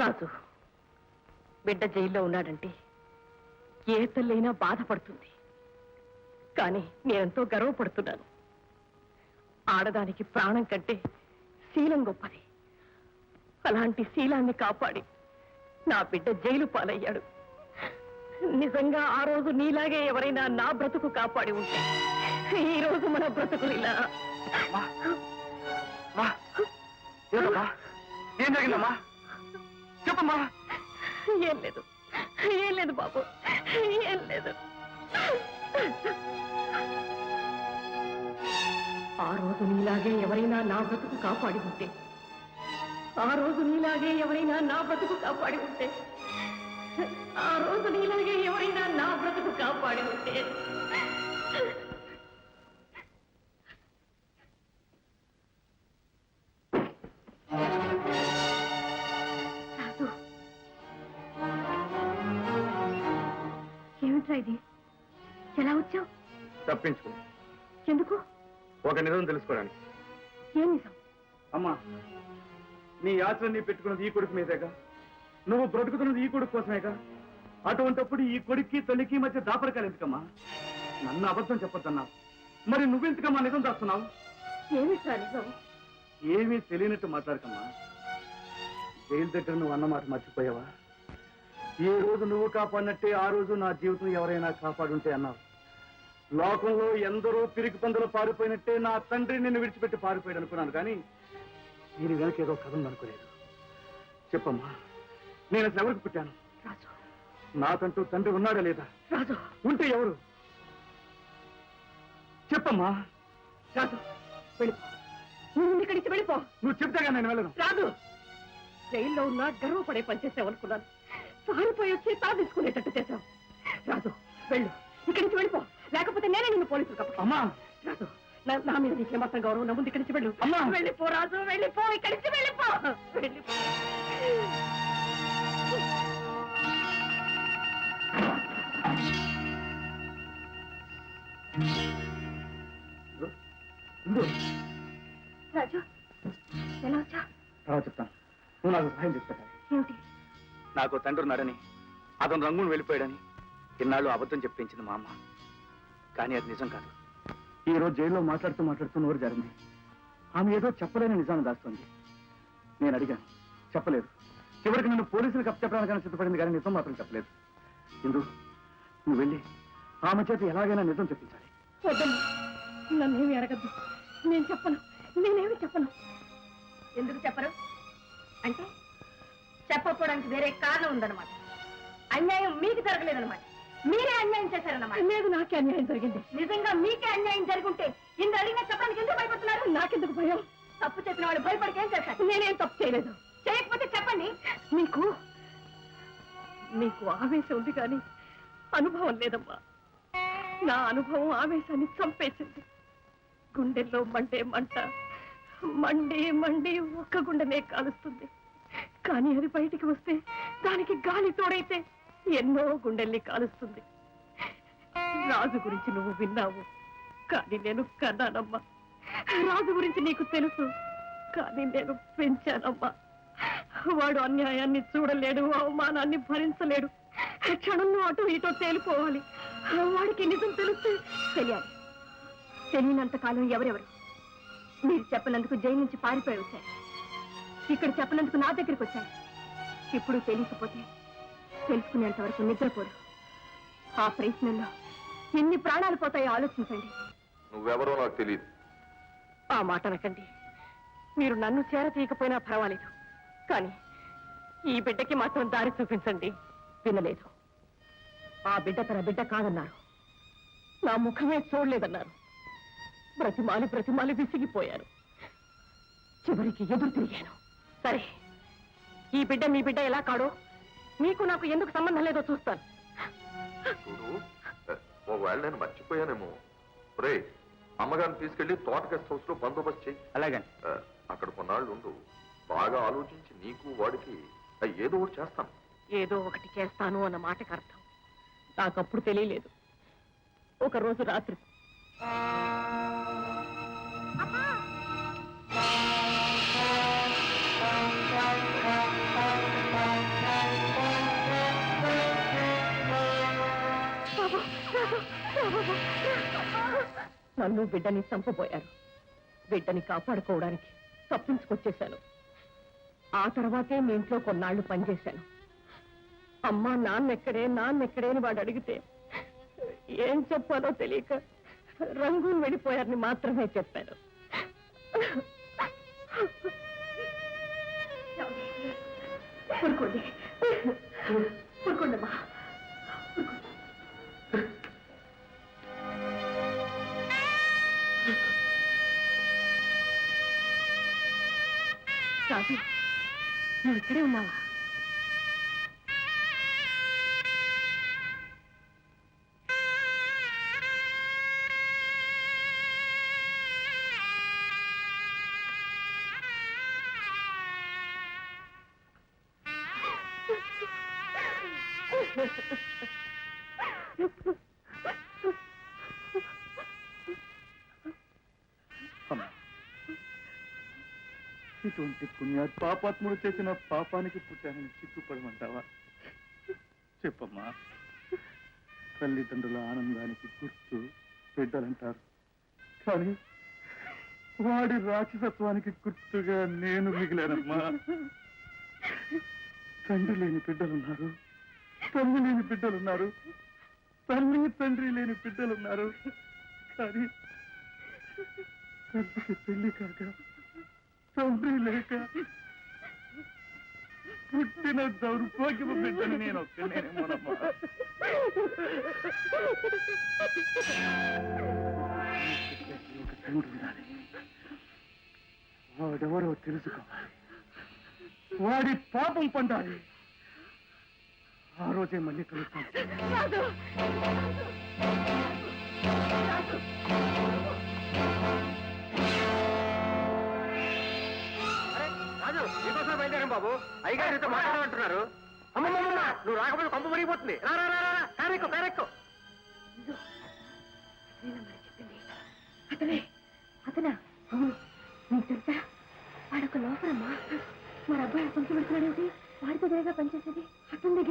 రాజు బిడ్డ జైల్లో ఉన్నాడంటే ఏ తల్లైనా బాధపడుతుంది. కానీ నేనెంతో గర్వపడుతున్నాను. ఆడదానికి ప్రాణం కంటే శీలం గొప్పది. అలాంటి శీలాన్ని కాపాడి నా బిడ్డ జైలు పాలయ్యాడు. నిజంగా ఆ రోజు నీలాగే ఎవరైనా నా బ్రతుకు కాపాడి ఉంటే ఈ రోజు మన బ్రతుకు ఇలా. ఏం జరిగిందమ్మా? చెప్పమ్మా ఏం లేదు. ఏం లేదు బాబు. ఏం లేదు. ఆ రోజు నీలాగే ఎవరైనా నా బ్రతుకు కాపాడి ఉంటే ఆ రోజు నీలాగే ఎవరైనా నా బ్రతుకు కాపాడి ఉంటే ఆ రోజు నీలాగే ఎవరైనా నా బ్రతుకు కాపాడి ఉంటే ఎలా వచ్చావు? తప్పించుకుని ఎందుకు? ఒక నిజం తెలుసుకోవడానికి. ఏం నిజం? అమ్మా నీ యాత్రని పెట్టుకున్నది ఈ కొడుకు మీదేగా? నువ్వు బ్రతుకుతున్నది ఈ కొడుకు కోసమేగా? అటువంటప్పుడు ఈ కొడుక్కి తల్లికి మధ్య దాపరకాలు ఎందుకమ్మా? నన్ను అబద్ధం చెప్పొద్దన్నావు మరి నువ్వెందుకమ్మా నిజం దాస్తున్నావు? ఏమిట్రా నిజం? ఏమీ తెలియనట్టు మాట్లాడకమ్మా. జైలు దగ్గర నువ్వు అన్నమాట మర్చిపోయావా? ఏ రోజు నువ్వు కాపాడినట్టే ఆ రోజు నా జీవితం ఎవరైనా కాపాడుంటే అన్నావు. లోకంలో ఎందరో పిరికి పందులు పారిపోయినట్టే నా తండ్రి నిన్ను విడిచిపెట్టి పారిపోయాడు అనుకున్నాను కానీ దీని వెనక ఏదో కథ ఉందనుకోలేదు. చెప్పమ్మా నేను అసలు ఎవరికి పుట్టాను? రాజు. నాకంటూ తండ్రి ఉన్నాడా లేదా? రాజు. ఉంటే ఎవరు? చెప్పమ్మా. రాజు వెళ్ళిపో. నువ్వు ఇక్కడి నుంచి వెళ్ళిపో. నువ్వు చెప్తాగా నేను వెళ్ళను. రాదు జైల్లో ఉన్నా గర్వపడే పనిచేసావు అనుకున్నాను. పారిపోయి వచ్చి తా తీసుకునేటట్టు చేశావు. రాజు వెళ్ళు. ఇక్కడి నుంచి వెళ్ళిపో. లేకపోతే నేనే నిన్ను పోలీసులు కప్పు అమ్మా! రాజు నా- నా మీద నీకు ఏమాత్రం గౌరవం నా ముందు ఇక్కడి నుంచి వెళ్ళు. అమ్మా! వెళ్ళిపో రాజు వెళ్ళిపో ఇక్కడి నుంచి వెళ్ళిపో. వెళ్ళిపో. ఇందు. రాజు ఎలా వచ్చా? తర్వాత చెప్తాను. నువ్వు నాకు సహాయం చేస్తాను ఏమిటి? నాకు తండ్రి ఉన్నాడని అతను రంగును వెళ్ళిపోయాడని ఇన్నాళ్ళు అబద్ధం చెప్పించింది మా అమ్మ. కానీ అది నిజం కాదు. ఈ రోజు జైల్లో మాట్లాడుతూ మాట్లాడుతూ నోరు జరిగింది ఆమె ఏదో చెప్పలేని నిజాన్ని దాస్తుంది. నేను అడిగాను చెప్పలేదు. చివరికి నన్ను పోలీసులకు అప్పచెప్పడానికి సిద్ధపడింది కానీ నిజం మాత్రం చెప్పలేదు. ఇందు నువ్వు వెళ్ళి ఆమె చేత ఎలాగైనా నిజం చెప్పించాలి. నన్నేమి అడగద్దు. నేను చెప్పను నేనేమి చెప్పను. ఎందుకు చెప్పరు అంటే చెప్పకపోవడానికి వేరే కారణం ఉందన్నమాట. అన్యాయం మీకు జరగలేదన్నమాట. మీరే అన్యాయం చేశారన్నమాట. లేదు నాకే అన్యాయం జరిగింది. నిజంగా మీకే అన్యాయం జరుగుంటే ఇంత అడిగినా చెప్పడానికి ఎందుకు భయపడుతున్నారు? నాకెందుకు భయం? తప్పు చేసిన వాళ్ళు భయపడికి ఏం చేశారు నేనేం తప్పు చేయలేదు. చేయకపోతే చెప్పండి. మీకు మీకు ఆవేశం ఉంది కానీ అనుభవం లేదమ్మా. నా అనుభవం ఆవేశాన్ని చంపేసింది. గుండెల్లో మండే మంట మండి మండి ఒక్క గుండెనే కాలుస్తుంది. కానీ అది బయటికి వస్తే దానికి గాలి తోడైతే ఎన్నో గుండెల్ని కాలుస్తుంది. రాజు గురించి నువ్వు విన్నావు. కానీ నేను కన్నానమ్మా. రాజు గురించి నీకు తెలుసు. కానీ నేను పెంచానమ్మా. వాడు అన్యాయాన్ని చూడలేడు అవమానాన్ని భరించలేడు. క్షణంలో అటు ఇటో తేలిపోవాలి. వాడికి నిజం తెలిస్తే తెలియాలి. తెలియనంతకాలం ఎవరెవరు? మీరు చెప్పనందుకు జైలు నుంచి పారిపోయి వచ్చాయి ఇక్కడ చెప్పనందుకు నా దగ్గరికి వచ్చాయి ఇప్పుడు తెలియకపోతే తెలుసుకునేంత వరకు నిద్రపోరు. ఆ ప్రయత్నంలో ఎన్ని ప్రాణాలు పోతాయో ఆలోచించండి. నువ్వెవరో నాకు తెలియదు ఆ మాట అనకండి. మీరు నన్ను చేరతీయకపోయినా పర్వాలేదు. కానీ ఈ బిడ్డకి మాత్రం దారి చూపించండి. వినలేదు. ఆ బిడ్డ తన బిడ్డ కాదన్నారు. నా ముఖమే చూడలేదన్నారు. బ్రతిమాలి బ్రతిమాలి విసిగిపోయాను చివరికి ఎదురు తిరిగాను. సరే ఈ బిడ్డ మీ బిడ్డ ఎలా కాడో మీకు నాకు ఎందుకు సంబంధం లేదో చూస్తాను. చూడు ఒకవేళ నేను మర్చిపోయానేమో. రే అమ్మగారిని తీసుకెళ్ళి తోట గెస్ట్ హౌస్లో బందోబస్తు చెయ్యి అలాగే అక్కడ కొన్నాళ్ళు ఉండు. బాగా ఆలోచించి నీకు వాడికి ఆ, ఏదో ఒకటి చేస్తాను. ఏదో ఒకటి చేస్తాను అన్న మాటకు అర్థం. నాకప్పుడు తెలియలేదు. ఒక రోజు రాత్రి. నన్ను బిడ్డని చంపబోయారు. బిడ్డని కాపాడుకోవడానికి తప్పించుకొచ్చేశాను. ఆ తర్వాతే మీ ఇంట్లో కొన్నాళ్ళు పనిచేశాను. అమ్మ నాన్నెక్కడే నాన్నెక్కడే అని వాడు అడిగితే ఏం చెప్పాలో తెలియక రంగులు వెళ్ళిపోయారని మాత్రమే చెప్పాను ఊరుకోండి. ఊరుకోండమ్మా. రాజు నువ్వు ఇక్కడే ఉన్నావా Ha ha ha. ఇటువంటి పుణ్య పాపాత్ముడు చేసిన పాపానికి పుట్టానని సిగ్గుపడమంటావా? చెప్పమ్మా. తల్లిదండ్రుల ఆనందానికి గుర్తు బిడ్డలంటారు కానీ వాడి రాక్షసత్వానికి గుర్తుగా నేను మిగిలానమ్మా. తండ్రి లేని బిడ్డలున్నారు. తల్లి లేని బిడ్డలున్నారు. తల్లి తండ్రి లేని బిడ్డలున్నారు. కానీ తండ్రికి పెళ్ళి కాక తండ్రి లేక పుట్టిన దౌర్భాగ్యపు బిడ్డని నేను ఒక్కనేమోనమ్మా ఒక తండ్రి ఉండాలి వాడెవరో తెలుసుకోవాలి వాడి పాపం పండాలి ఆ రోజే మళ్ళీ కలుస్తాను బాబు. అయ్యగారు ఇంత మాట్లాడమంటున్నారు. అమ్మమ్మమ్మ నువ్వు రాకపోతే కొంప మరిగిపోతుంది రా రా రా రా కారెక్కు కారెక్కు అతనే అతనా? అవును నీకు తెలుసా? వాడొక లోపలమ్మా మరి అబ్బాయి పంచబడుతున్నాడు పెడుతున్నాడేమిటి? వాడితో దగ్గర పనిచేసేది అతని దగ్గర